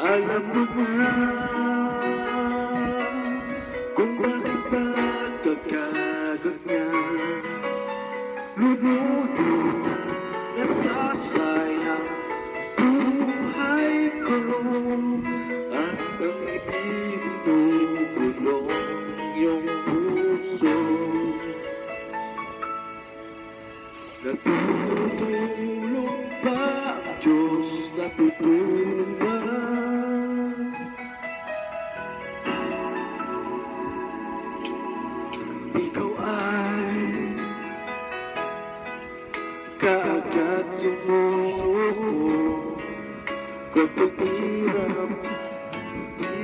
Alam mo ba kung bakit ba kagaganyan? Natutulog ba Diyos? Natutulog ba? Ikaw ay kaagad sumusuko Kapag hirap di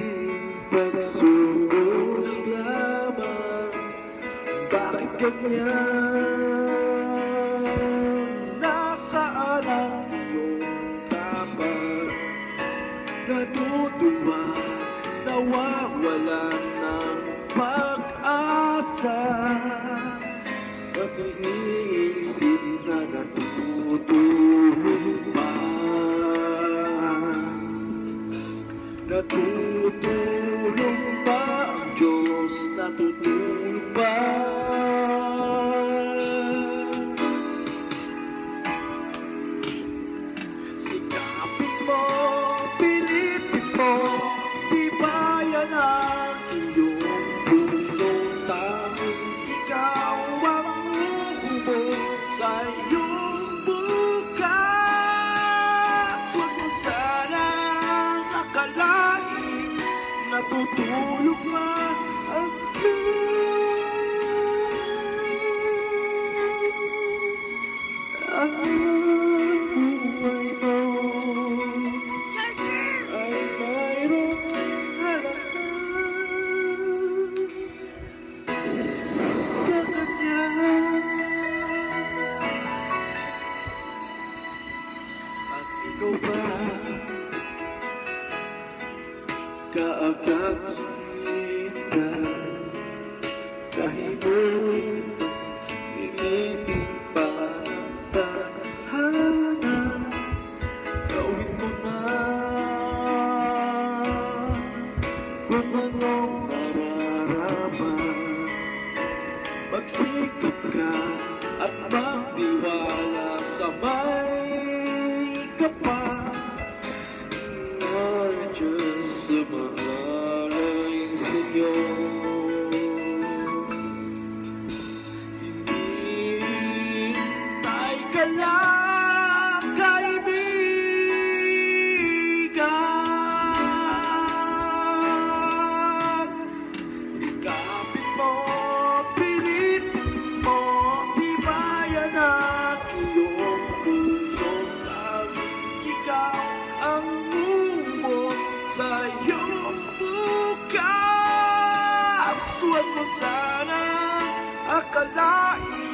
pagsulong lamang Bakit ganyan? Natutuwa, nawawalan ng pag-asa At iniisip na natutulog pa Natutulog ba ang Diyos? Natutulog ba? Natutulog man ang ang buhay mo ay mayroong halaga sa kanya. At ikaw ba kaagad Hintay ka lang, kaibigan. Ikapit mo, pilitin mo Tibayan ang iyong puso. Tanging ikaw ang umon sa iyong bukas. Huwag mo sana akalain